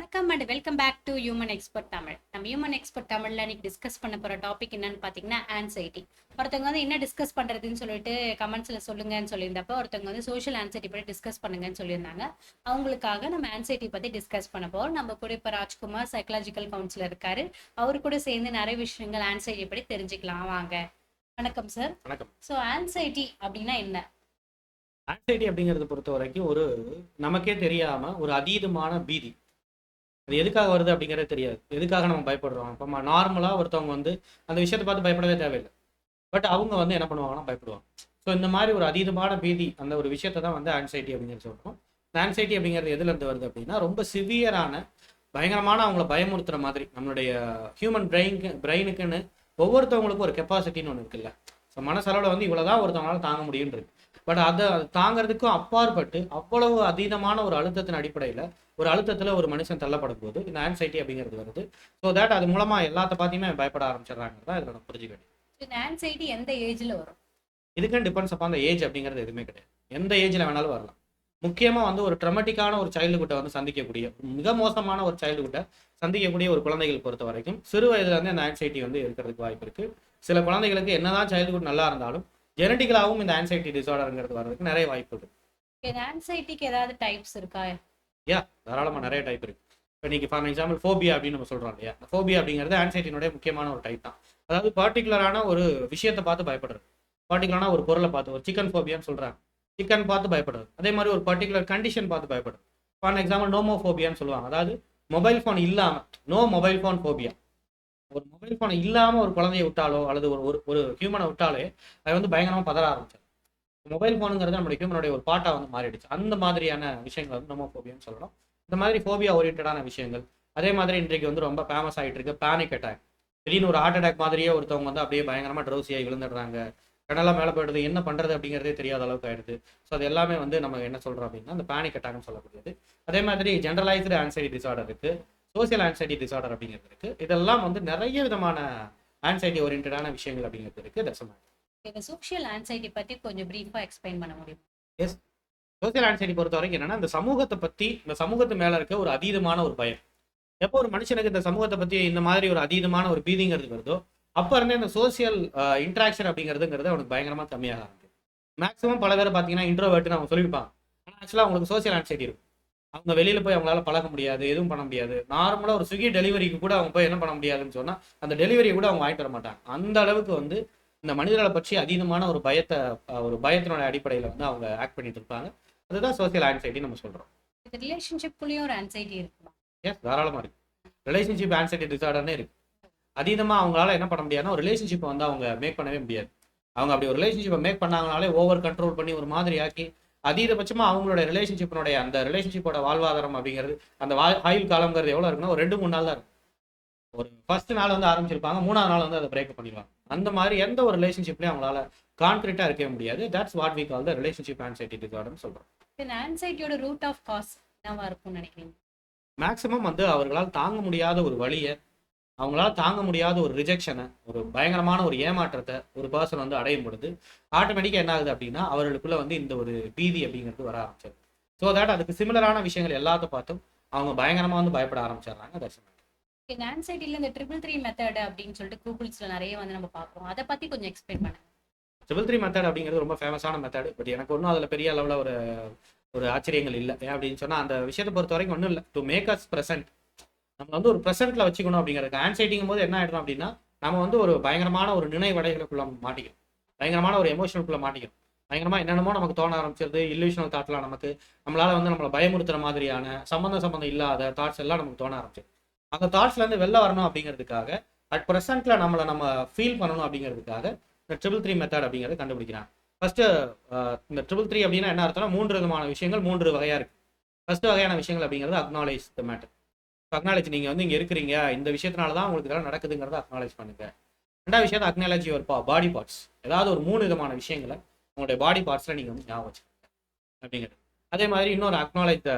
வணக்கம் and welcome back to human expert Tamil நம்ம human expert தமிழ்ல இன்னைக்கு டிஸ்கஸ் பண்ண போற டாபிக் என்னன்னு பாத்தீங்கன்னா ஆன்சைட்டி ஒருத்தவங்க வந்து என்ன டிஸ்கஸ் பண்றதுன்னு சொல்லிட்டு கமெண்ட்ஸ்ல சொல்லுங்கன்னு சொல்லியிருந்தப்ப ஒருத்தவங்க வந்து சோஷியல் ஆன்சைட்டி பத்தி டிஸ்கஸ் பண்ணுங்கன்னு சொல்லியிருந்தாங்க. அவங்களுக்காக நம்ம ஆன்சைட்டி பத்தி டிஸ்கஸ் பண்ண போறோம். நம்ம கூட இப்ப ராஜ்குமார் சைக்கலாஜிக்கல் கவுன்சிலர் இருக்காரு. அவரு கூட சேர்ந்து நிறைய விஷயங்கள் ஆன்சைட்டி பத்தி தெரிஞ்சுக்கலாம் வாங்க. வணக்கம் சார் வணக்கம். ஸோ ஆன்சைட்டி அப்படின்னா என்ன? ஆன்சைட்டி அப்படிங்கிறத பொறுத்த வரைக்கும் ஒரு நமக்கே தெரியாம ஒரு அதீதமான பீதி. அது எதுக்காக வருது அப்படிங்கிறது தெரியாது. எதுக்காக நம்ம பயப்படுறோம்? இப்போ நார்மலாக ஒருத்தவங்க வந்து அந்த விஷயத்தை பார்த்து பயப்படவே தேவையில்லை. பட் அவங்க வந்து என்ன பண்ணுவாங்கன்னா பயப்படுவாங்க. ஸோ இந்த மாதிரி ஒரு அதீதமான பீதி அந்த ஒரு விஷயத்தை தான் வந்து ஆன்சைட்டி அப்படின்னு சொல்கிறோம் இந்த ஆன்சைட்டி அப்படிங்கிறது எதுலேருந்து வருது அப்படின்னா ரொம்ப சிவியரான பயங்கரமான அவங்கள பயமுறுத்துற மாதிரி நம்மளுடைய ஹியூமன் பிரெயின்க்கு பிரெயினுக்குன்னு ஒவ்வொருத்தவங்களுக்கும் ஒரு கெப்பாசிட்டின்னு ஒன்று இருக்குல்ல. ஸோ மனசளவில் வந்து இவ்வளோதான் ஒருத்தவங்களால தாங்க முடியும்னு இருக்கு. பட் அதை தாங்கிறதுக்கும் அப்பாற்பட்டு அவ்வளவு அதீதமான ஒரு அழுத்தத்தின் அடிப்படையில் ஒரு அழுத்தத்தில் ஒரு மனுஷன் தள்ளப்படும் போது இந்த ஆன்சைட்டி அப்படிங்கிறது வருது. ஸோ தட் அது மூலமாக எல்லாத்த பார்த்தியுமே பயப்பட ஆரம்பிச்சிடுறாங்க தான் இதில் நம்ம புரிஞ்சுக்க வேண்டியது. இந்த ஆன்சைட்டி எந்த ஏஜ்ல வரும்? இதுக்குன்னு டிபெண்ட்ஸ் அப்போ அந்த ஏஜ் அப்படிங்கிறது எதுவுமே கிடையாது. எந்த ஏஜில் வேணாலும் வரலாம். முக்கியமாக வந்து ஒரு ட்ரமட்டிக்கான ஒரு சைல்டுஹுட்டை வந்து சந்திக்கக்கூடிய மிக மோசமான ஒரு சைல்டுஹுட்டை சந்திக்கக்கூடிய ஒரு குழந்தைகள் பொறுத்த வரைக்கும் சிறு வயதுல இருந்து அந்த ஆன்சைட்டி வந்து இருக்கிறதுக்கு வாய்ப்பு இருக்கு. சில குழந்தைகளுக்கு என்னதான் சைல்டுஹுட் நல்லா இருந்தாலும் ஜெனட்டிக்கலாகவும் இந்த ஆன்சைட்டி டிசார்டருங்கிறது வர்றதுக்கு நிறைய வாய்ப்பு இருக்கு. ஆன்சைட்டிக்கு ஏதாவது டைப்ஸ் இருக்கா? யா தாராளமாக நிறைய டைப் இருக்கு. இப்போ இன்னைக்கு ஃபார் எக்ஸாம்பிள் ஃபோபியா அப்படின்னு நம்ம சொல்றோம் இல்லையா? ஃபோபியா அப்படிங்கிறது ஆன்சைட்டினுடைய முக்கியமான ஒரு டைப் தான். அதாவது பர்டிகுலரான ஒரு விஷயத்தை பார்த்து பயப்படுறது. பர்டிகுலரான ஒரு பொருளை பார்த்து ஒரு சிக்கன் ஃபோபியான்னு சொல்றாங்க. சிக்கன் பார்த்து பயப்படுறது. அதே மாதிரி ஒரு பர்டிகுலர் கண்டிஷன் பார்த்து பயப்படுறது. ஃபார் எக்ஸாம்பிள் நோமோ ஃபோபியான்னு சொல்லுவாங்க. அதாவது மொபைல் ஃபோன் இல்லாம நோ மொபைல் ஃபோன் ஃபோபியா ஒரு மொபைல் ஃபோனை இல்லாமல் ஒரு குழந்தைய விட்டாலோ அல்லது ஒரு ஒரு ஒரு ஹியூமனை விட்டாலே அது வந்து பயங்கரமாக பதற ஆரம்பிச்சது மொபைல் ஃபோனுங்கிறது நம்மளுடைய ஹியூமனுடைய ஒரு பாட்டாக வந்து மாறிடுச்சு. அந்த மாதிரியான விஷயங்கள் வந்து நம்ம ஃபோபியான்னு சொல்லலாம். இந்த மாதிரி ஃபோபியா ஓரியன்டான விஷயங்கள். அதே மாதிரி இன்றைக்கு வந்து ரொம்ப ஃபேமஸ் ஆகிட்டு இருக்கு பேனிக் அட்டாக் திடீர்னு ஒரு ஹார்ட் அட்டாக் மாதிரியே ஒருத்தவங்க வந்து அப்படியே பயங்கரமாக ட்ரௌசியாக விழுந்துடுறாங்க. கடலாம் மேலே போயிடுது என்ன பண்ணுறது அப்படிங்கிறதே தெரியாத அளவுக்கு ஆயிடுது. ஸோ அது எல்லாமே வந்து நம்ம என்ன சொல்கிறோம் அப்படின்னா அந்த பேனிக் அட்டாக்னு சொல்லக்கூடியது. அதே மாதிரி ஜென்ரலைஸ்டு ஆன்சைட்டி டிசார்டர் இருக்குது சோசியல் ஆன்சைட்டி டிசார்டர் அப்படிங்கிறது இருக்கு. இதெல்லாம் வந்து நிறைய விதமான ஆன்சைட்டி ஓரியன்டான விஷயங்கள் அப்படிங்கிறது இருக்கு. தசமா இந்த சோஷியல் ஆன்சைட்டி பத்தி கொஞ்சம் பிரீஃபா எக்ஸ்பிளைன் பண்ண முடியும்? சோசியல் ஆன்சைட்டி பொறுத்த வரைக்கும் என்னன்னா இந்த சமூகத்தை பத்தி இந்த சமூகத்து மேல இருக்க ஒரு அதீதமான ஒரு பயம். எப்போ ஒரு மனுஷனுக்கு இந்த சமூகத்தை பத்தி இந்த மாதிரி ஒரு அதீதமான ஒரு பீதிங்கிறது வருதோ அப்ப இருந்தே இந்த சோசியல் இன்ட்ராக்ஷன் அப்படிங்கிறதுங்கிறது அவனுக்கு பயங்கரமா கம்மியாக ஆரம்பிக்கும் மேக்ஸிமம் பல பேர் பார்த்தீங்கன்னா இன்ட்ரோவர்ட்னு அவங்க சொல்லியிருப்பாங்க. ஆனால் ஆக்சுவலாக அவங்களுக்கு சோசியல் ஆன்சைட்டி இருக்கும். அவங்க வெளியில போய் அவங்களால பழக முடியாது எதுவும் பண்ண முடியாது. நார்மலா ஒரு ஸ்விக்கி டெலிவரிக்கு கூட அவங்க போய் என்ன பண்ண முடியாதுன்னு சொன்னா அந்த டெலிவரியை கூட அவங்க வாங்கிட்டு வர மாட்டாங்க. அந்த அளவுக்கு வந்து இந்த மனிதர்களை பற்றி அதீதமான ஒரு பயத்தை ஒரு பயத்தினுடைய அடிப்படையில் வந்து அவங்க ஆக்ட் பண்ணிட்டு இருப்பாங்க. அதுதான் சோசியல் ஆன்சைட்டி நம்ம சொல்றோம். ரிலேஷன்ஷிப்குள்ளேயும் ஒரு ஆன்சைட்டி இருக்குமா? எஸ் தாராளமா இருக்கு. ரிலேஷன்ஷிப் ஆன்சைட்டி டிசார்டர்னே இருக்கு. அதீதமா அவங்களால என்ன பண்ண முடியாதுன்னா ஒரு ரிலேஷன்ஷிப்பை வந்து அவங்க மேக் பண்ணவே முடியாது. அவங்க அப்படி ஒரு ரிலேஷன்ஷிப்பை மேக் பண்ணாங்கனாலே ஓவர் கண்ட்ரோல் பண்ணி ஒரு மாதிரி ஆக்கி அதீதபட்சமா அவங்களோட ரிலேஷன்ஷிப்பினுடைய அந்த ரிலேஷன்ஷிப்போட வாழ்வாதாரம் அப்படிங்கிறது அந்த வா ஆயுள் காலங்கிறது எவ்வளவு இருக்குன்னா ஒரு ரெண்டு மூணு நாள் தான் இருக்கும். ஒரு ஃபர்ஸ்ட் நாள் வந்து ஆரம்பிச்சிருப்பாங்க மூணாவது நாள் வந்து அதை பிரேக் பண்ணிடுவாங்க. அந்த மாதிரி எந்த ஒரு ரிலேஷன்ஷிப்லயும் அவங்களால கான்கிரீட்டா இருக்கவே முடியாது. That's what we call the relationship anxiety டிசார்டர்னு சொல்றோம். இந்த ஆன்சைட்டியோட ரூட் ஆஃப் காஸ் என்னவா இருக்கும்னு நினைக்கிறீங்க? மேக்சிமம் வந்து அவர்களால் தாங்க முடியாத ஒரு வழியை அவங்களால தாங்க முடியாத ஒரு ரிஜெக்ஷனை ஒரு பயங்கரமான ஒரு ஏமாற்றத்தை ஒரு பர்சன் வந்து அடையும் பொழுது ஆட்டோமேட்டிக்காக என்ன ஆகுது அப்படின்னா அவர்களுக்குள்ள வந்து இந்த ஒரு பீதி அப்படிங்கிறது வர ஆரம்பிச்சது ஸோ தட் அதுக்கு சிமிலரான விஷயங்கள் எல்லாத்த பார்த்தும் அவங்க பயங்கரமா வந்து பயப்பட ஆரம்பிச்சிடுறாங்க தட்ஸ் இந்த ஆன்சைட்டில இந்த ட்ரிபிள் த்ரீ மெத்தட் அப்படின்னு சொல்லிட்டு கூகுள்ஸ்ல நிறைய வந்து நம்ம பார்க்குறோம். அதை பத்தி கொஞ்சம் எக்ஸ்பிளைன் பண்ணுங்க. ட்ரிபிள் த்ரீ மெத்தட் அப்படிங்கிறது ரொம்ப ஃபேமஸான மெத்தட் பட் எனக்கு ஒன்றும் அதில் பெரிய அளவில் ஒரு ஒரு ஆச்சரியங்கள் இல்லை ஏன் அப்படின்னு சொன்னால் அந்த விஷயத்தை பொறுத்த வரைக்கும் ஒன்றும் இல்லை. டு மேக் அஸ் ப்ரெசென்ட் நம்ம வந்து ஒரு ப்ரெசென்ட்ல வச்சுக்கணும் அப்படிங்கிறது ஆன்சைட்டிங்கும் போது என்ன ஆயிடும் அப்படின்னா நம்ம வந்து ஒரு பயங்கரமான ஒரு நினைவடைகளுக்குள்ள மாட்டிக்கிறோம். பயங்கரமான ஒரு எமோஷனுக்குள்ள மாட்டிக்கிறோம். பயங்கரமா என்னென்னமோ நமக்கு தோண ஆரம்பிச்சிருது இல்லுஷனல் தாட்லாம் நமக்கு நம்மளால வந்து நம்மளை பயமுறுத்துற மாதிரியான சம்மந்தம் சம்மந்தம் இல்லாத தாட்ஸ் எல்லாம் நமக்கு தோண ஆரம்பிச்சு அந்த தாட்ஸ்ல இருந்து வெளில வரணும் அப்படிங்கிறதுக்காக அட் ப்ரெசென்ட்ல நம்மளை நம்ம ஃபீல் பண்ணணும் அப்படிங்கிறதுக்காக இந்த ட்ரிபிள் த்ரீ மெத்தட் அப்படிங்கிறத கண்டுபிடிக்கிறாங்க. ஃபர்ஸ்ட் இந்த ட்ரிபிள் த்ரீ அப்படின்னா என்ன அர்த்தம்னா மூன்று விதமான விஷயங்கள் மூன்று வகையா இருக்கு. ஃபர்ஸ்ட் வகையான விஷயங்கள் அப்படிங்கிறது அக்னாலேஜ் த மேட்டர் அக்னாலேஜ் நீங்க வந்து இங்க இருக்கிறீங்க. இந்த விஷயத்தினால தான் உங்களுக்கு இதெல்லாம் நடக்குதுங்கிறத அக்னாலேஜ் பண்ணுங்க. ரெண்டாவது விஷயம் அக்னாலஜி ஒரு பா பாடி பார்ட்ஸ் ஏதாவது ஒரு மூணு விதமான விஷயங்களை உங்களுடைய பாடி பார்ட்ஸ்ல நீங்க வந்து ஞாபகம் வச்சுக்கோங்க. அப்படிங்கிறது. அதே மாதிரி இன்னொரு அக்னாலேஜ்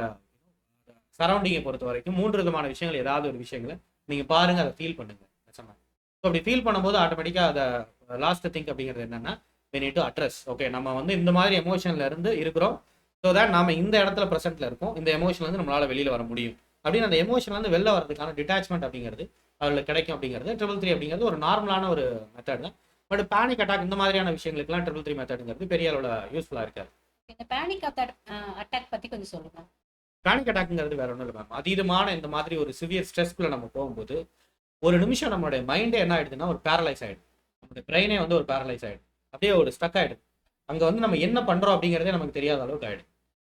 சரௌண்டிங்கை uh, பொறுத்த வரைக்கும் மூன்று விதமான விஷயங்கள் ஏதாவது ஒரு விஷயங்களை நீங்க பாருங்க அதை ஃபீல் பண்ணுங்க. ஸோ அப்படி ஃபீல் பண்ணும்போது ஆட்டோமேட்டிக்காக அதை uh, லாஸ்ட் திங்க் அப்படிங்கிறது என்னன்னா we டு அட்ரஸ் ஓகே நம்ம வந்து இந்த மாதிரி எமோஷன்ல இருந்து இருக்கிறோம். ஸோ தட் நாம இந்த இடத்துல ப்ரெசென்ட்ல இருக்கோம். இந்த எமோஷன்ல இருந்து நம்மளால வெளியில வர முடியும். அப்படின்னு அந்த எமோஷன்ல இருந்து வெளில வரதுக்கான டிட்டாச்மெண்ட் அப்படிங்கிறது அதில் கிடைக்கும் அப்படிங்கிறது ட்ரிபிள் த்ரீ அப்படிங்கிறது ஒரு நார்மலான ஒரு மெத்தட் தான். பட் பேனிக் அட்டாக் இந்த மாதிரியான விஷயங்களுக்குலாம் ட்ரிபிள் த்ரீ மெத்தடுங்கிறது பெரிய அளவில் யூஸ்ஃபுல்லாக இருக்காது. இந்த பேனிக் அட்டாக் பத்தி கொஞ்சம் சொல்லுங்க. பேனிக் அட்டாக்ங்கிறது வேற ஒன்றும் இல்லை மேம் அதீதமான இந்த மாதிரி ஒரு சிவியர் ஸ்ட்ரெஸ்க்குள்ள நம்ம போகும்போது ஒரு நிமிஷம் நம்மளுடைய மைண்டே என்ன ஆயிடுதுன்னா ஒரு பேரலைஸ் ஆயிடுது. நம்மளுடைய பிரெயினே வந்து ஒரு பேரலைஸ் ஆயிடுது. அப்படியே ஒரு ஸ்டக் ஆயிடுது. அங்கே வந்து நம்ம என்ன பண்றோம் அப்படிங்கிறதே நமக்கு தெரியாத அளவுக்கு ஆயிடுது.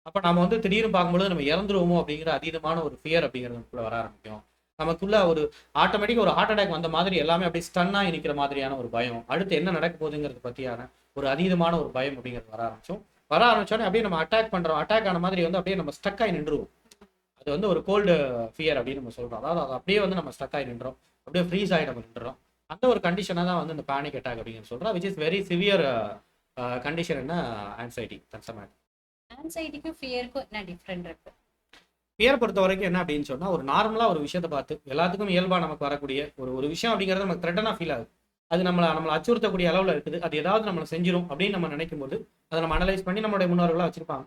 அப்போ நம்ம வந்து திடீர்னு பார்க்கும்போது நம்ம இறந்துருவோமோ அப்படிங்கிற அதீதமான ஒரு ஃபியர் அப்படிங்கிறது நமக்குள்ள வர ஆரம்பிக்கும். நமக்குள்ள ஒரு ஆட்டோமேட்டிக் ஒரு ஹார்ட் அட்டாக் வந்த மாதிரி எல்லாமே அப்படியே ஸ்டன்னாக நிற்கிற மாதிரியான ஒரு பயம். அடுத்து என்ன நடக்க போகுதுங்கிறது பற்றியான ஒரு அதீதமான ஒரு பயம் அப்படிங்கிறது வர ஆரம்பிச்சோம் வர ஆரம்பிச்சோடனே அப்படியே நம்ம அட்டாக் பண்ணுறோம் அட்டாக் ஆன மாதிரி வந்து அப்படியே நம்ம ஸ்டக் ஆகி நின்றுவோம் அது வந்து ஒரு கோல்டு ஃபியர் அப்படின்னு நம்ம சொல்கிறோம் அதாவது அது அப்படியே வந்து நம்ம ஸ்டக் ஆகி நின்றோம். அப்படியே ஃப்ரீஸ் ஆகி நம்ம நின்றோம். அந்த ஒரு கண்டிஷனை தான் வந்து இந்த பேனிக் அட்டாக் அப்படின்னு சொல்றோம். Which is very severe condition என்ன? ஆன்சைட்டி தன்சமேட் ஆன்சைட்டிக்கும் ஃபியருக்கும் என்ன டிஃப்ரெண்ட் இருக்கு? ஃபியர் பொறுத்த வரைக்கும் என்ன அப்படின்னு சொன்னா ஒரு நார்மலா ஒரு விஷயத்தை பார்த்து எல்லாத்துக்கும் இயல்பா நமக்கு வரக்கூடிய ஒரு ஒரு விஷயம் அப்படிங்கிறது நமக்கு த்ரெட்டனாக ஃபீல் ஆகுது. அது நம்மளை நம்மளை அச்சுறுத்தக்கூடிய அளவுல இருக்குது. அது ஏதாவது நம்மளை செஞ்சிடும் அப்படின்னு நம்ம நினைக்கும் போது அதை நம்ம அனலைஸ் பண்ணி நம்மளுடைய முன்னோர்களாக வச்சிருப்பாங்க.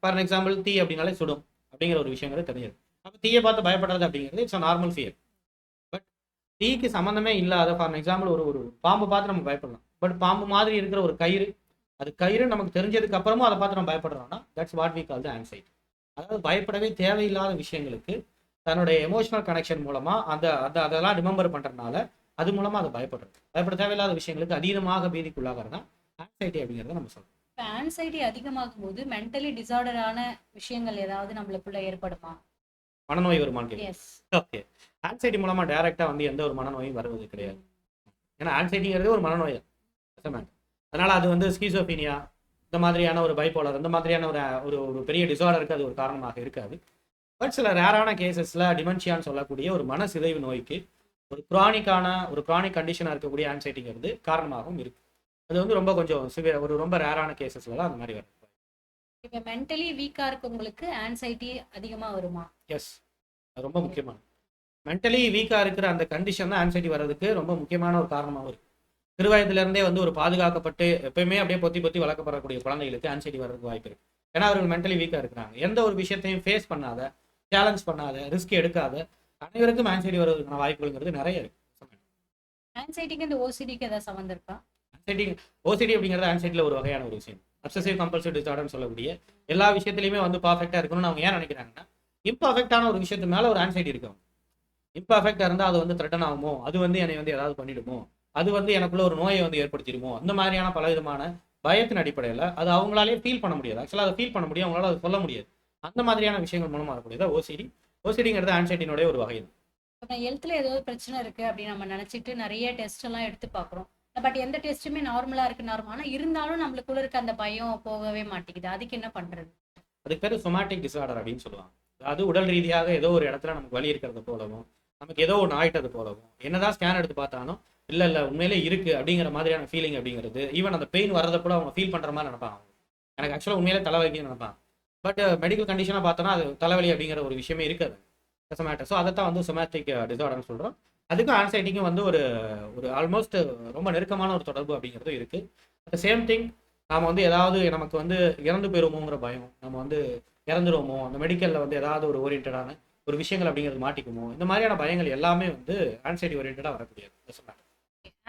ஃபார் எக்ஸாம்பிள் தீ அப்படின்னாலே சுடும் அப்படிங்கிற ஒரு விஷயங்கிறது தெரியாது. அப்போ தீயை பார்த்து பயப்படுறது அப்படிங்கிறது இட்ஸ் நார்மல் ஃபியர் பட் தீக்கு சம்மந்தமே இல்லாத ஃபார் எக்ஸாம்பிள் ஒரு ஒரு பாம்பு பார்த்து நம்ம பயப்படலாம். பட் பாம்பு மாதிரி இருக்கிற ஒரு கயிறு அது கயிறு நமக்கு தெரிஞ்சதுக்கு அப்புறமும் அதை பார்த்து நம்ம பயப்படுறோம்னா that's what we call the anxiety அதாவது பயப்படவே தேவையில்லாத விஷயங்களுக்கு தன்னுடைய எமோஷனல் கனெக்ஷன் மூலமா அந்த அந்த அதெல்லாம் ரிமெம்பர் பண்றதுனால அது மூலமா அதை பயப்படுறது பயப்பட தேவையில்லாத விஷயங்களுக்கு அதீதமாக பீதிக்குள்ளாகிறது தான் ஆன்சைட்டி அப்படிங்கிறத நம்ம சொல்றோம். இப்போ ஆன்சைட்டி அதிகமாகும் போது மென்டலி டிசார்டரான விஷயங்கள் ஏதாவது நம்மளுக்குள்ள ஏற்படுமா? மனநோய் வருமானு ஓகே ஆன்சைட்டி மூலமா டைரக்டா வந்து எந்த ஒரு மனநோயும் வருவது கிடையாது. ஏன்னா ஆன்சைட்டிங்கிறது ஒரு மனநோய் தான். அதனால அது வந்து ஸ்கீசோபீனியா இந்த மாதிரியான ஒரு பைப்போலர் இந்த மாதிரியான ஒரு ஒரு ஒரு பெரிய டிசார்டருக்கு அது ஒரு காரணமாக இருக்காது. பட் சில ரேரான கேசஸ்ல டிமென்ஷியான்னு சொல்லக்கூடிய ஒரு மன சிதைவு நோய்க்கு ஒரு க்ரானிக்கான ஒரு க்ரானிக் கண்டிஷனாக இருக்கக்கூடிய ஆன்சைட்டிங்கிறது காரணமாகவும் இருக்கு. அது வந்து ரொம்ப கொஞ்சம் சிவிய ஒரு ரொம்ப ரேரான கேசஸ்ல தான் அந்த மாதிரி வரும். இப்போ மென்டலி வீக்கா இருக்கவங்களுக்கு ஆன்சைட்டி அதிகமா வருமா? எஸ் அது ரொம்ப முக்கியமான மென்டலி வீக்காக இருக்கிற அந்த கண்டிஷன் தான் ஆன்சைட்டி வர்றதுக்கு ரொம்ப முக்கியமான ஒரு காரணமாகவும் இருக்கு. சிறுவயதுல இருந்தே வந்து ஒரு பாதுகாக்கப்பட்டு எப்பயுமே அப்படியே பொத்தி பொத்தி வளர்க்கப்படக்கூடிய குழந்தைகளுக்கு ஆன்சைட்டி வர்றதுக்கு வாய்ப்பு இருக்கு. ஏன்னா அவர்கள் மென்டலி வீக்காக இருக்கிறாங்க. எந்த ஒரு விஷயத்தையும் ஃபேஸ் பண்ணாத சேலஞ்ச் பண்ணாத ரிஸ்க் எடுக்காத அனைவருக்கும் ஆன்சைட்டி வர்றதுக்கான வாய்ப்புகள்ங்கிறது நிறைய இருக்கு. ஆன்சைட்டிக்கு இந்த ஓசிடிக்கு ஏதாவது சம்மந்தம் இருக்கா? ஆன்சைட்டி ஓசிடி அப்படிங்கிறது ஆன்சைட்டியில் ஒரு வகையான ஒரு விஷயம். அப்சசிவ் கம்பல்சிவ் டிசார்டர்னு சொல்லக்கூடிய எல்லா விஷயத்துலையுமே வந்து பர்ஃபெக்டாக இருக்கணும்னு அவங்க ஏன் நினைக்கிறாங்கன்னா இம்பர்ஃபெக்டான ஒரு விஷயத்து மேலே ஒரு ஆன்சைட்டி இருக்கும் இம்பர்ஃபெக்டாக இருந்தால் அது வந்து த்ரெட்டன் ஆகுமோ? அது வந்து என்னை வந்து ஏதாவது பண்ணிடுமோ? அது வந்து எனக்குள்ள ஒரு நோயை வந்து ஏற்படுத்திடுமோ? அந்த மாதிரியான பல விதமான பயத்தின் அடிப்படையில் அது அவங்களாலே ஃபீல் பண்ண முடியாது. ஆக்சுவலாக அதை ஃபீல் பண்ண முடியும் அவங்களால அதை சொல்ல முடியாது. அந்த மாதிரியான விஷயங்கள் மூலமாக வரக்கூடியது ஓசிடி ஓசிடிங்கிறது ஆன்சைட்டினுடைய ஒரு வகை இப்போ ஹெல்த்ல ஏதோ பிரச்சனை இருக்கு அப்படின்னு நம்ம நினைச்சிட்டு நிறைய டெஸ்ட் எல்லாம் எடுத்து பார்க்குறோம். பட் எந்த டெஸ்ட்டுமே நார்மலா இருக்கு நார்மல் ஆனா இருந்தாலும் நம்மளுக்குள்ள இருக்க அந்த பயம் போகவே மாட்டேங்குது. அதுக்கு என்ன பண்றது? அதுக்கு பேர் சொமாட்டிக் டிசார்டர் அப்படின்னு சொல்லுவாங்க. அதாவது உடல் ரீதியாக ஏதோ ஒரு இடத்துல நமக்கு வலி இருக்கிறது போலவும் நமக்கு ஏதோ ஒன்று ஆயிட்டது போலவும் என்னதான் ஸ்கேன் எடுத்து பார்த்தாலும் இல்லை இல்லை உண்மையிலே இருக்குது அப்படிங்கிற மாதிரியான ஃபீலிங் அப்படிங்கிறது ஈவன் அந்த பெயின் வரதை கூட அவங்க ஃபீல் பண்ணுற மாதிரி நினைப்பாங்க. எனக்கு ஆக்சுவலாக உண்மையிலே தலைவலிக்குன்னு நினைப்பாங்க. பட் மெடிக்கல் கண்டிஷனாக பார்த்தோன்னா அது தலைவலி அப்படிங்கிற ஒரு விஷயமே இருக்காது. சொமேட்டோ ஸோ அதை தான் வந்து சொமேட்டிக் டிசார்டர்னு சொல்கிறோம் அதுக்கும் ஆன்சைட்டிக்கும் வந்து ஒரு ஒரு ஆல்மோஸ்ட் ரொம்ப நெருக்கமான ஒரு தொடர்பு அப்படிங்கிறதும் இருக்குது அட் சேம் திங் நாம வந்து ஏதாவது நமக்கு வந்து இறந்து போயிருவோமோங்கிற பயம் நம்ம வந்து இறந்துருவோமோ அந்த மெடிக்கலில் வந்து ஏதாவது ஒரு ஓரியன்டான ஒரு விஷயங்கள் அப்படிங்கிறது மாட்டிக்குமோ இந்த மாதிரியான பயங்கள் எல்லாமே வந்து ஆன்சைட்டி ஓரியன்டாக வரக்கூடியது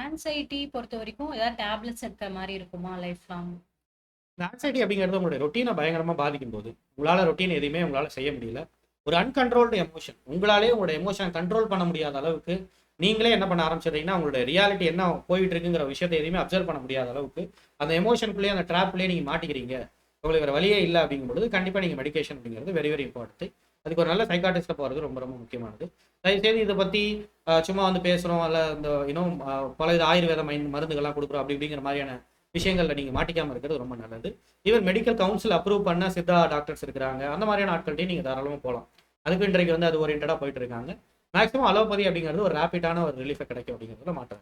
ஆன்சைட்டி பொறுத்த வரைக்கும் ஏதாவது டேப்லெட்ஸ் எடுக்கிற மாதிரி இருக்குமா லைஃப் லாங் இந்த ஆன்சைட்டி அப்படிங்கிறது உங்களுடைய ரொட்டீனை பயங்கரமாக பாதிக்கும் போது உங்களால் ரொட்டீன் எதுவுமே உங்களால் செய்ய முடியல. ஒரு அன்கண்ட்ரோல்டு எமோஷன் உங்களாலே உங்களோட எமோஷனை கண்ட்ரோல் பண்ண முடியாத அளவுக்கு நீங்களே என்ன பண்ண ஆரம்பிச்சிட்டீங்கன்னா உங்களுடைய ரியாலிட்டி என்ன போயிட்டு இருக்குங்கிற விஷயத்தை எதையுமே அப்சர்வ் பண்ண முடியாத அளவுக்கு அந்த எமோஷனுக்குள்ளேயே அந்த ட்ராப்லேயே நீங்கள் மாட்டிக்கிறீங்க. உங்களுக்கு வேறு வழியே இல்லை அப்படிங்கும்போது கண்டிப்பாக நீங்கள் மெடிகேஷன் அப்படிங்கிறது வெரி வெரி இம்பார்ட்டன்ட் அதுக்கு ஒரு நல்ல சைக்காட்டிஸ்ட்டை போகிறது ரொம்ப ரொம்ப முக்கியமானது. தயவுசெய்து இதை பற்றி சும்மா வந்து பேசுகிறோம் அல்ல இந்த இன்னும் பல இது ஆயுர்வேத மைன் மருந்துகள்லாம் கொடுக்குறோம் அப்படி இப்படிங்கிற மாதிரியான விஷயங்கள்ல நீங்கள் மாட்டிக்காமல் இருக்கிறது ரொம்ப நல்லது. ஈவன் மெடிக்கல் கவுன்சில் அப்ரூவ் பண்ண சித்தா டாக்டர்ஸ் இருக்கிறாங்க. அந்த மாதிரியான ஆட்கள்ட்டையும் நீங்கள் தாராளமாக போகலாம் அதுக்கு இன்றைக்கு வந்து அது ஓரியன்டாக போயிட்டு இருக்காங்க மேக்ஸிமம் அலோபதி அப்படிங்கிறது ஒரு ரேப்பிடான ஒரு ரிலீஃபை கிடைக்கும் அப்படிங்கிறதுல மாற்றம்.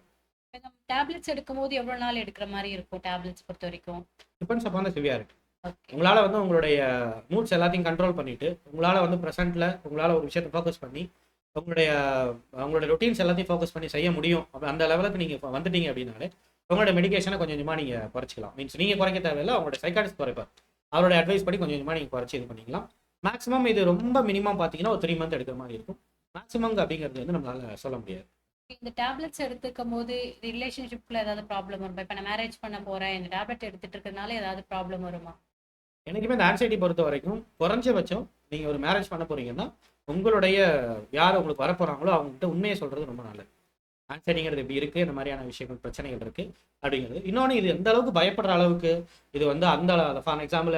டேப்லெட்ஸ் எடுக்கும் போது எவ்வளவு நாள் எடுக்கிற மாதிரி இருக்கும் டேப்லெட்ஸ் பொறுத்த வரைக்கும்? டிபெண்ட்ஸ் அப்பான் சிவியாரிட்டி ஓகே உங்களால் வந்து உங்களுடைய மூட்ஸ் எல்லாத்தையும் கண்ட்ரோல் பண்ணிட்டு உங்களால் வந்து ப்ரெசென்ட்டில் உங்களால் ஒரு விஷயத்தை ஃபோக்கஸ் பண்ணி உங்களுடைய உங்களுடைய ரொட்டீன்ஸ் எல்லாத்தையும் ஃபோக்கஸ் பண்ணி செய்ய முடியும். அப்போ அந்த லெவலுக்கு நீங்கள் வந்துட்டீங்க அப்படின்னாலே உங்களோட மெடிகேஷனை கொஞ்சம் கொஞ்சமாக நீங்கள் குறைச்சிக்கலாம். மீன்ஸ் நீங்கள் குறைக்க தேவையில்லை அவங்களோட சைக்காட்டிஸ்ட் குறைப்பார். அவரோட அட்வைஸ் படி கொஞ்சம் கொஞ்சமாக நீங்கள் குறைச்சி இது பண்ணிக்கலாம். மேக்ஸிமம் இது ரொம்ப மினிமம் பார்த்தீங்கன்னா ஒரு த்ரீ மந்த் எடுக்கிற மாதிரி இருக்கும். மேக்ஸிமம் அப்படிங்கிறது வந்து நம்மளால சொல்ல முடியாது. இந்த டேப்லெட்ஸ் எடுத்துக்கும் போது ரிலேஷன்ஷிப்ல ஏதாவது ப்ராப்ளம் வருமா? இப்போ நான் மேரேஜ் பண்ண போறேன் இந்த டேப்லெட் எடுத்துட்டு இருக்கனால ஏதாவது ப்ராப்ளம் வருமா? எனக்குமே இந்த ஆன்சைட்டி பொறுத்த வரைக்கும் குறைஞ்சபட்சம் நீங்கள் ஒரு மேரேஜ் பண்ண போறீங்கன்னா உங்களுடைய யார் உங்களுக்கு வரப்போகிறாங்களோ அவங்ககிட்ட உண்மையை சொல்கிறது ரொம்ப நல்லது. ஆன்சைட்டிங்கிறது இப்படி இருக்குது இந்த மாதிரியான விஷயங்கள் பிரச்சனைகள் இருக்குது அப்படிங்கிறது. இன்னொன்று இது எந்த அளவுக்கு பயப்படுற அளவுக்கு இது வந்து அந்த ஃபார் எக்ஸாம்பிள்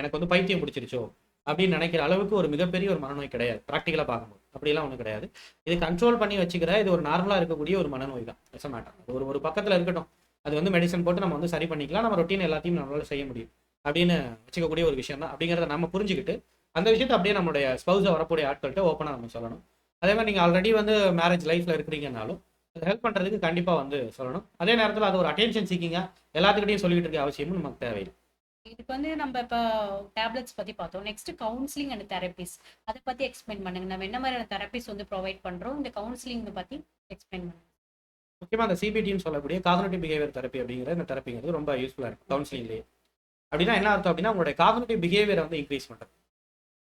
எனக்கு வந்து பைத்தியம் பிடிச்சிருச்சோ அப்படின்னு நினைக்கிற அளவுக்கு ஒரு மிகப்பெரிய ஒரு மனநோய் கிடையாது. ப்ராக்டிக்கலாக பார்க்கும்போது. அப்படிலாம் ஒன்றும் கிடையாது. இது கண்ட்ரோல் பண்ணி வச்சுக்கிற இது ஒரு நார்மலாக இருக்கக்கூடிய ஒரு மனநோய் தான். மேட்டர் ஒரு ஒரு பக்கத்தில் இருக்கட்டும். அது வந்து மெடிசன் போட்டு நம்ம வந்து சரி பண்ணிக்கலாம். நம்ம ரொட்டீன் எல்லாத்தையும் நம்மளால செய்ய முடியும். அப்படின்னு வச்சுக்கக்கூடிய ஒரு விஷயம் தான். அப்படிங்கிறத நம்ம புரிஞ்சுக்கிட்டு அந்த விஷயத்தை அப்படியே நம்மளுடைய ஸ்பௌஸை வரக்கூடிய ஆட்கள்கிட்ட ஓப்பனாக நம்ம சொல்லணும். அதே மாதிரி நீங்கள் ஆல்ரெடி வந்து மேரேஜ் லைஃப்பில் இருக்கிறீங்கனாலும் அதை ஹெல்ப் பண்ணுறதுக்கு கண்டிப்பாக வந்து சொல்லணும். அதே நேரத்தில் அது ஒரு அட்டென்ஷன் சீக்கிங்க எல்லாத்துக்கிட்டையும் சொல்லிக்கிட்டு இருக்க அவசியமும் நமக்கு தேவையில்லை. இதுக்கு வந்து நம்ம இப்போ டேப்லெட்ஸ் பத்தி பார்த்தோம். நெக்ஸ்ட் கவுன்சிலிங் அண்ட் தெரபிஸ் அதை பத்தி எக்ஸ்பிளைன் பண்ணுங்க. நம்ம என்ன மாதிரியான தெரபிஸ் வந்து ப்ரொவைட் பண்றோம்? இந்த கவுன்சிலிங் பத்தி எக்ஸ்பிளைன் பண்ணுங்க. முக்கியமாக அந்த சிபிடின்னு சொல்லக்கூடிய காக்னேட்டிவ் பிஹேவியர் தெரப்பி அப்படிங்கிற இந்த தெரப்பிங்கிறது ரொம்ப யூஸ்ஃபுல்லாக இருக்கும். கவுன்சிலிங்லேயே அப்படின்னா என்ன அர்த்தம் அப்படின்னா உங்களுடைய காகனேட்டிவ் பிஹேவியரை வந்து இன்க்ரீஸ் பண்ணுறது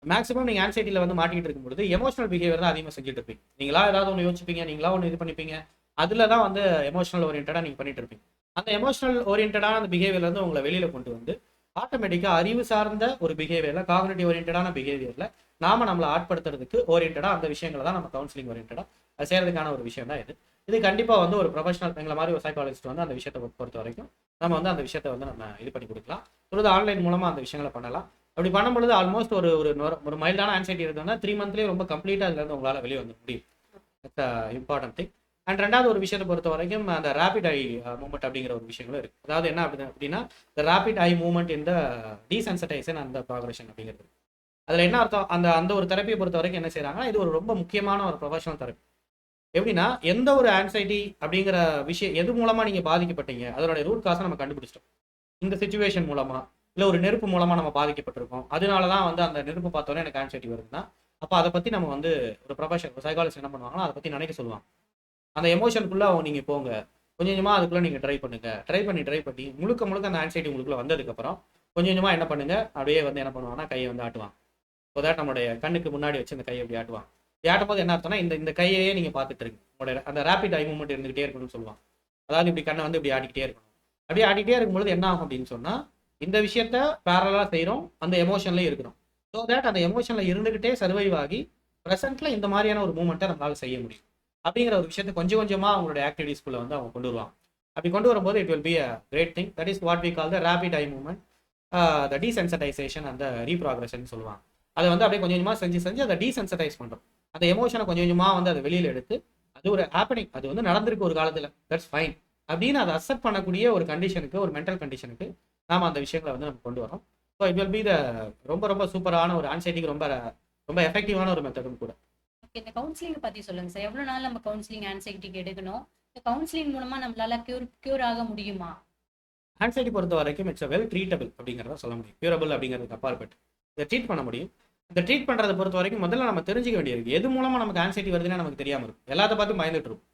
மேக்ஸிமம் நீங்கள் ஆன்சைட்டியில் வந்து மாட்டிக்கிட்டு இருக்கும்போது எமோஷனல் பிஹேவியர் தான் அதிகமாக செஞ்சுட்டு இருப்பீங்க. நீங்களா ஏதாவது ஒன்று யோசிப்பீங்க நீங்களா ஒன்று இது பண்ணிப்பீங்க அதில் தான் வந்து எமோஷனல் ஓரியன்டாக நீங்கள் பண்ணிட்டு இருப்பீங்க. அந்த எமோஷனல் ஓரியன்டான அந்த பிஹேவியர் வந்து உங்களை வெளியில் கொண்டு வந்து ஆட்டோமேட்டிக்காக அறிவு சார்ந்த ஒரு பிஹேவியரில் காகனேட்டிவ் ஓரியன்டான பிஹேவியரில் நாம நம்மளை ஆட்படுத்துறதுக்கு ஓரியன்டாக அந்த விஷயங்களை தான் நம்ம கவுன்சிலிங் ஓரியன்டாக அது செய்யறதுக்கான ஒரு விஷயம் தான் இது. இது கண்டிப்பாக வந்து ஒரு ப்ரொஃபஷனல் எங்களை மாதிரி ஒரு சைக்காலஜிஸ்ட் வந்து அந்த விஷயத்தை பொறுத்த வரைக்கும் நம்ம வந்து அந்த விஷயத்தை வந்து நம்ம இது பண்ணி கொடுக்கலாம். ஒரு ஆன்லைன் மூலமாக அந்த விஷயங்களை பண்ணலாம். அப்படி பண்ணும்பொழுது ஆல்மோஸ்ட் ஒரு ஒரு ஒரு மைல்டான ஆன்சைட்டி இருந்ததுன்னா த்ரீ மந்த்லேயே ரொம்ப கம்ப்ளீட்டாக அதுலேருந்து உங்களால் வெளியே வந்து முடியும். இம்பார்ட்டன்ட் திங் அண்ட் ரெண்டாவது ஒரு விஷயத்தை பொறுத்த வரைக்கும் அந்த ரேபிட் ஐ மூமெண்ட் அப்படிங்கிற ஒரு விஷயங்களும் இருக்குது அதாவது என்ன அப்படி அப்படின்னா இந்த ரேபிட் ஐ மூமெண்ட் இந்த டீசென்சிட்டைசன் அந்த ப்ராக்ரஷன் அப்படிங்கிறது. அதில் என்ன அர்த்தம்? அந்த அந்த ஒரு தெரப்பியை பொறுத்த வரைக்கும் என்ன செய்கிறாங்கன்னா இது ஒரு ரொம்ப முக்கியமான ஒரு ப்ரொஃபஷனல் தெரப்பி எப்படின்னா எந்த ஒரு ஆன்சைட்டி அப்படிங்கிற விஷயம் எது மூலமா நீங்க பாதிக்கப்பட்டீங்க அதனுடைய ரூட் காசை நம்ம கண்டுபிடிச்சிட்டோம். இந்த சுச்சுவேஷன் மூலமா இல்ல ஒரு நெருப்பு மூலமா நம்ம பாதிக்கப்பட்டிருக்கோம். அதனால தான் வந்து அந்த நெருப்பு பார்த்தோன்னே எனக்கு ஆன்சைட்டி வருதுன்னா அப்போ அதை பத்தி நம்ம வந்து ஒரு ப்ரொஃபஷன் சைக்காலஜிஸ்ட் என்ன பண்ணுவாங்கன்னா அதை பத்தி நினைக்க சொல்லுவாங்க. அந்த எமோஷனுக்குள்ள அவங்க நீங்க போங்க. கொஞ்சம் கொஞ்சமா அதுக்குள்ள நீங்க ட்ரை பண்ணுங்க. ட்ரை பண்ணி ட்ரை பண்ணி முழுக்க முழுக்க அந்த ஆன்சைட்டி உங்களுக்குள்ள வந்ததுக்கு அப்புறம் கொஞ்சம் கொஞ்சமா என்ன பண்ணுங்க அப்படியே வந்து என்ன பண்ணுவாங்கன்னா கையை வந்து ஆட்டுவான் ஸோ தட் நம்மளுடைய கண்ணுக்கு முன்னாடி வச்சு அந்த கையை அப்படி ஆட்டுவான் ஆட்டும் போது என்ன அர்த்தம்னா இந்த இந்த கையையே நீங்கள் பார்த்துட்டு இருங்க. உங்களோட அந்த ரேபிட் ஐ மூமெண்ட் இருந்துகிட்டே இருக்கணும்னு சொல்லுவாங்க. அதாவது இப்படி கண்ணை வந்து இப்படி ஆடிக்கிட்டே இருக்கணும். அப்படியே ஆடிக்கிட்டே இருக்கும்பொழுது என்ன ஆகும் அப்படின்னு சொன்னால் இந்த விஷயத்த பேரலாக செய்கிறோம் அந்த எமோஷன்லேயே இருக்கிறோம். ஸோ தேட் அந்த எமோஷனில் இருந்துகிட்டே சர்வைவ் ஆகி ப்ரெசென்ட்ல இந்த மாதிரியான ஒரு மூமெண்ட்டை நம்மளால் செய்ய முடியும். அப்படிங்கிற ஒரு விஷயத்தை கொஞ்சம் கொஞ்சமாக அவங்களோட ஆக்டிவிட்டீஸ்குள்ள வந்து அவங்க கொண்டு வருவாங்க. அப்படி கொண்டு வரும்போது it will be a great thing that is what we call the rapid eye movement the desensitisation அந்த ரீப்ராக்ரஷன் சொல்லுவாங்க. அதை வந்து அப்படியே கொஞ்சம் கொஞ்சமாக செஞ்சு செஞ்சு அதை டீசென்சடைஸ் பண்ணுறோம் அந்த எமோஷனை கொஞ்சம் கொஞ்சமாக வந்து அதை வெளியில் எடுத்து அது ஒரு ஹேப்பனிங் அது வந்து நடந்திருக்கு ஒரு காலத்தில். தட்ஸ் ஃபைன் அப்படின்னு அதை அக்செப்ட் பண்ணக்கூடிய ஒரு கண்டிஷனுக்கு ஒரு மென்டல் கண்டிஷனுக்கு நாம அந்த விஷயங்களை வந்து நம்ம கொண்டு வரோம். So it will be the ரொம்ப ரொம்ப சூப்பரான ஒரு ஆன்சைட்டிக்கு ரொம்ப ரொம்ப எஃபெக்டிவான ஒரு மெத்தடும் கூட. இந்த கவுன்சிலிங் பத்தி சொல்லுங்க சார் எவ்வளவு நாள் நம்ம கவுன்சிலிங் ஆன்சைட்டிக்கு எடுக்கணும்? இந்த கவுன்சிலிங் மூலமா நம்மளால கியூர் கியூர் ஆக முடியுமா? ஆன்சைட்டி பொறுத்த வரைக்கும் இட்ஸ் வெல் ட்ரீட்டபிள் அப்படிங்கிறத சொல்ல முடியும். பியூரபிள் அப்படிங்கிறதுக்கு அப்பாற்பட்டு இதை ட்ரீட் பண்ண முடியும். இந்த ட்ரீட் பண்ணுறதை பொறுத்த வரைக்கும் முதல்ல நம்ம தெரிஞ்சிக்க வேண்டியிருக்கு. எது மூலமாக நமக்கு ஆன்சைட்டி வருதுன்னு நமக்கு தெரியாமல் இருக்கும். எல்லாத்த பார்த்து பயந்துட்டு இருக்கும்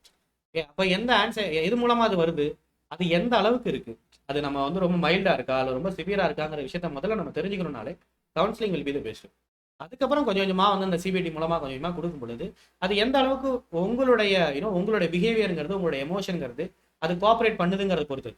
ஓகே அப்போ எந்த ஆன்சை எது மூலமாக அது வருது? அது எந்த அளவுக்கு இருக்கு? அது நம்ம வந்து ரொம்ப மைல்டாக இருக்கா? இல்லை ரொம்ப சிவியராக இருக்காங்கிற விஷயத்த முதல்ல நம்ம தெரிஞ்சுக்கணும்னாலே counselling will be the best அதுக்கப்புறம் கொஞ்சம் கொஞ்சமாக வந்து அந்த சிபிடி மூலமாக கொஞ்சம் கொஞ்சமாக கொடுக்கும் பொழுது அது எந்த அளவுக்கு உங்களுடைய யூனோ உங்களுடைய பிஹேவியருங்கிறது உங்களுடைய எமோஷனுங்கிறது அது கோஆப்ரேட் பண்ணுதுங்கிறத பொறுத்து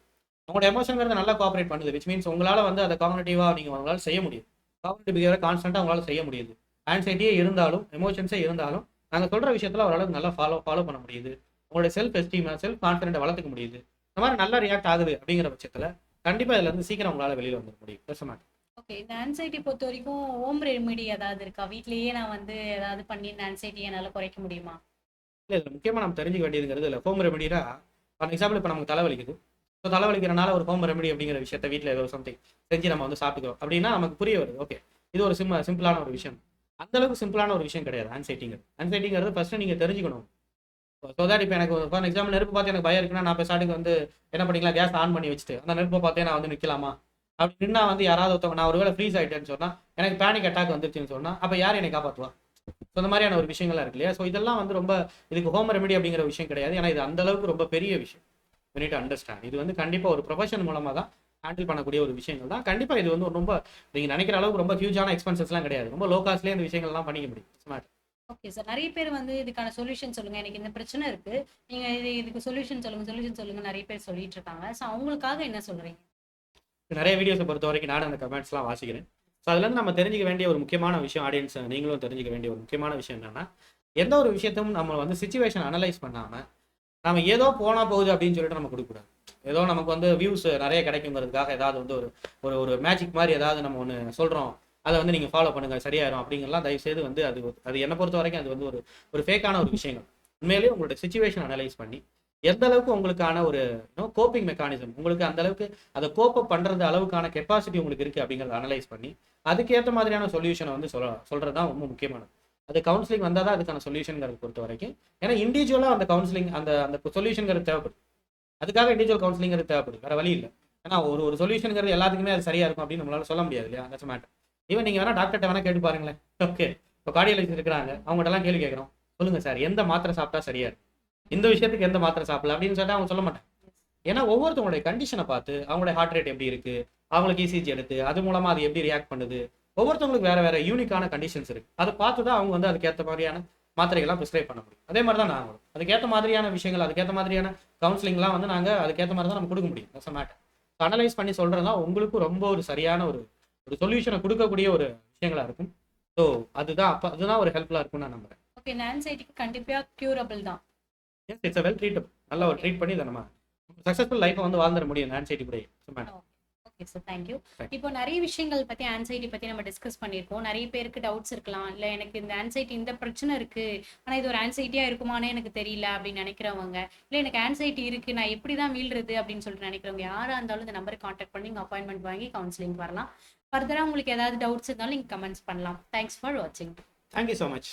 உங்களோட எமோஷனுங்கிறது நல்லா கோஆப்ரேட் பண்ணுது விச் மீன்ஸ் உங்களால் வந்து அதை காமனேட்டிவாக நீங்கள் உங்களால் செய்ய முடியும். காக்னேட்டிவ் பிஹேவியர் கான்ஸ்டன்ட்டா உங்களால செய்ய முடியுது. ஆன்சைட்டியே இருந்தாலும் எமோஷன்ஸே இருந்தாலும் நாங்க சொல்ற விஷயத்துல ஓரளவுக்கு நல்லா ஃபாலோ ஃபாலோ பண்ண முடியுது. உங்களுடைய செல்ஃப் எஸ்டீம் செல்ஃப் கான்ஃபிடென்ட்டை வளர்த்துக்க முடியுது. இந்த மாதிரி நல்லா ரியாக்ட் ஆகுது அப்படிங்கிற பட்சத்துல கண்டிப்பா இதுல இருந்து சீக்கிரம் உங்களால வெளியில வந்துட முடியும். பேச ஓகே இந்த ஆன்சைட்டி பொறுத்த வரைக்கும் ஹோம் ரெமெடி ஏதாவது இருக்கா? வீட்லயே நான் வந்து ஏதாவது பண்ணி இந்த ஆன்சைட்டி என்னால குறைக்க முடியுமா? இல்லை இதில் முக்கியமாக நம்ம தெரிஞ்சுக்க வேண்டியதுங்கிறது இல்லை ஹோம் ரெமெடினா ஃபார் எக்ஸாம்பிள் இப்போ நமக்கு தலைவலிக்குது. ஸோ தலைவலிக்கிறனால ஒரு ஹோம் ரெமெடி அப்படிங்கிற விஷயத்த வீட்டில் ஏதோ சம்திங் செஞ்சு நம்ம வந்து சாப்பிட்டுக்கிறோம். அப்படின்னா நமக்கு புரிய வருது. ஓகே இது ஒரு சிம் சிம்பிளான ஒரு விஷயம். அந்த அளவுக்கு சிம்பிளான ஒரு விஷயம் கிடையாது. ஆன்சைட்டிங்கிறது ஆன்சைட்டிங்கிறது ஃபர்ஸ்ட் நீங்கள் தெரிஞ்சுக்கணும். ஸோ தட் இப்போ எனக்கு ஃபார் எக்ஸாம்பிள் நெருப்பு பார்த்து எனக்கு பயம் இருக்குன்னா நான் இப்போ ஸ்டார்டிங் வந்து என்ன பண்ணிக்கலாம்? கேஸ் ஆன் பண்ணி வச்சுட்டு அந்த நெருப்பை பார்த்தே நான் வந்து நிற்கலாமா அப்படி நின்னா வந்து யாராவது ஒருத்தவங்க நான் ஒருவேளை ஃப்ரீஸ் ஆயிட்டேன்னு சொன்னா எனக்கு பேனிக் அட்டாக் வந்துருச்சுன்னு சொன்னா அப்போ யார் என்னை காப்பாற்றுவா ஸோ இந்த மாதிரியான ஒரு விஷயங்கள்லாம் இருக்கு இல்லையா? ஸோ இதெல்லாம் வந்து ரொம்ப இதுக்கு ஹோம் ரெமெடி அப்படிங்கிற விஷயம் கிடையாது. ஏன்னா இது அந்த அளவுக்கு ரொம்ப பெரிய விஷயம். யூ நீட் அண்டர்ஸ்டாண்ட் இது வந்து கண்டிப்பாக ஒரு ப்ரொஃபஷன் மூலமாக தான் ஹேண்டில் பண்ணக்கூடிய ஒரு விஷயங்கள் தான். கண்டிப்பா இது வந்து ரொம்ப நீங்க நினைக்கிற அளவுக்கு ரொம்ப ஹியூஜான எக்ஸ்பென்சஸ்லாம் கிடையாது. ரொம்ப லோ காஸ்ட்லேயே இந்த விஷயங்கள்லாம் பண்ணிக்க முடியும். ஸ்மார்ட் ஓகே சார் நிறைய பேர் வந்து இதுக்கான சொல்யூஷன் சொல்லுங்க. எனக்கு இந்த பிரச்சனை இருக்கு. நீங்க இது இதுக்கு சொல்யூஷன் சொல்லுங்க சொல்யூஷன் சொல்லுங்க நிறைய பேர் சொல்லிட்டு இருக்காங்க. ஸோ அவங்களுக்காக என்ன சொல்றீங்க? நிறைய வீடியோஸை பொறுத்த வரைக்கும் நானும் அந்த கமெண்ட்ஸ்லாம் வாசிக்கிறேன். ஸோ அதுலேருந்து நம்ம தெரிஞ்சுக்க வேண்டிய ஒரு முக்கியமான விஷயம் ஆடியன்ஸ் நீங்களும் தெரிஞ்சுக்க வேண்டிய ஒரு முக்கியமான விஷயம் என்னன்னா எந்த ஒரு விஷயத்தையும் நம்ம வந்து சுச்சுவேஷன் அனலைஸ் பண்ணாமல் நம்ம ஏதோ போனா போகுது அப்படின்னு சொல்லிட்டு நம்ம கொடுக்கக்கூடாது. ஏதோ நமக்கு வந்து வியூஸ் நிறைய கிடைக்குங்கிறதுக்காக ஏதாவது வந்து ஒரு ஒரு ஒரு மேஜிக் மாதிரி ஏதாவது நம்ம ஒன்று சொல்கிறோம் அதை வந்து நீங்கள் ஃபாலோ பண்ணுங்கள் சரியாயிரும் அப்படிங்கலாம் தயவு செய்து வந்து அது அது என்னை பொறுத்த வரைக்கும் அது வந்து ஒரு ஒரு ஃபேக்கான ஒரு விஷயங்கள். உண்மையிலேயே உங்களோட சுச்சுவேஷன் அனலைஸ் பண்ணி எந்த அளவுக்கு உங்களுக்கான ஒரு கோப்பிங் மெக்கானிசம் உங்களுக்கு அந்த அளவுக்கு அதை கோப்பப் பண்ணுறது அளவுக்கான கெப்பாசிட்டி உங்களுக்கு இருக்குது அப்படிங்கிறத அனலைஸ் பண்ணி அதுக்கேற்ற மாதிரியான சொல்யூஷனை வந்து சொல்ல சொல்கிறது தான் ரொம்ப முக்கியமானது. அது கவுன்சிலிங் வந்தால் தான் அதுக்கான சொல்யூஷன்ங்கிறத பொறுத்த வரைக்கும். ஏன்னா இண்டிவிஜுவலாக அந்த கவுன்சிலிங் அந்த அந்த சொல்யூஷன்ங்கிறது தேவைப்படுது அதுக்காக இண்டிவிஜுவல் கவுன்சிலிங்கிறது தேவைப்படுது வேறு வழி இல்லை. ஏன்னா ஒரு ஒரு சொல்யூஷனுங்கிறது எல்லாத்துக்குமே அது சரியாக இருக்கும் அப்படின்னு நம்மளால சொல்ல முடியாது இல்லையா? அந்த மேட்டர் ஈவன் நீங்கள் வேணால் டாக்டர்கிட்ட வேணால் கேட்டு பாருங்களேன். ஓகே இப்போ கார்டியாலஜிஸ்ட் இருக்கிறாங்க. அவங்கள்ட்டலாம் கேள்வி கேட்குறோம். சொல்லுங்கள் சார் எந்த மாத்திரை சாப்பிட்டா சரியாக இருக்கும்? இந்த விஷயத்துக்கு எந்த மாத்திரை சாப்பிடல அப்படின்னு சொல்லிட்டு அவங்க சொல்ல மாட்டாங்க. ஏன்னா ஒவ்வொருத்தவங்களுடைய கண்டிஷனை பார்த்து அவங்களுடைய ஹார்ட் ரேட் எப்படி இருக்குது அவங்களுக்கு இசிஜி எடுத்து அது மூலமாக அது எப்படி ரியாக்ட் பண்ணுது? ஒவ்வொருத்தவங்களுக்கு வேற வேற யூனிக்கான கண்டிஷன்ஸ் இருக்கு. அதை பார்த்து தான் அவங்க வந்து அதுக்கேற்ற மாதிரியான மாத்திரைகள்லாம் ப்ரிஸ்கிரைப் பண்ண முடியும். அதே மாதிரி தான் நாங்களும். அதுக்கேற்ற மாதிரியான விஷயங்கள் அதுக்கேற்ற மாதிரியான கவுன்சிலிங்லாம் வந்து நாங்கள் அதுக்கேற்ற மாதிரி தான் நம்ம கொடுக்க முடியும். தட்ஸ் மேட்டர் அனலைஸ் பண்ணி சொல்றதுனா உங்களுக்கும் ரொம்ப ஒரு சரியான ஒரு ஒரு சொல்யூஷனை கொடுக்கக்கூடிய ஒரு விஷயங்களா இருக்கும். ஸோ அதுதான் அப்போ அதுதான் ஒரு ஹெல்ப்ஃபுல்லாக இருக்கும்னு நான் நம்புறேன். ஓகே ஆன்சைட்டிக்கு கண்டிப்பா கியூரபிள் தான். எஸ் இட்ஸ் வெல் ட்ரீட்டபிள் நல்லா ஒரு ட்ரீட் பண்ணி இதை நம்ம சக்ஸஸ்ஃபுல் லைஃப்பை வந்து வாழ்ந்துட முடியும் ஆன்சைட்டி கூட மேடம் ஓகே சார் தேங்க்யூ இப்போ நிறைய விஷயங்கள் பத்தி ஆன்சைட்டி பத்தி நம்ம டிஸ்கஸ் பண்ணியிருக்கோம். நிறைய பேருக்கு டவுட்ஸ் இருக்கலாம். இல்ல எனக்கு இந்த ஆன்சைட்டி இந்த பிரச்சனை இருக்கு. ஆனா இது ஒரு ஆன்சைட்டியா இருக்குமானே எனக்கு தெரியல அப்படின்னு நினைக்கிறவங்க. இல்ல எனக்கு ஆன்சைட்டி இருக்கு. நான் எப்படி தான் மீள்றது அப்படின்னு சொல்லிட்டு நினைக்கிறவங்க யாரா இருந்தாலும் இந்த நம்பருக்கு காண்டாக்ட் பண்ணி நீங்க அப்பாயின்மெண்ட் வாங்கி கவுன்சிலிங் வரலாம் ஃபர்தரா உங்களுக்கு ஏதாவது டவுட்ஸ் இருந்தாலும் நீங்க கமெண்ட்ஸ் பண்ணலாம். தேங்க்ஸ் ஃபார் வாட்சிங் தேங்க்யூ ஸோ மச்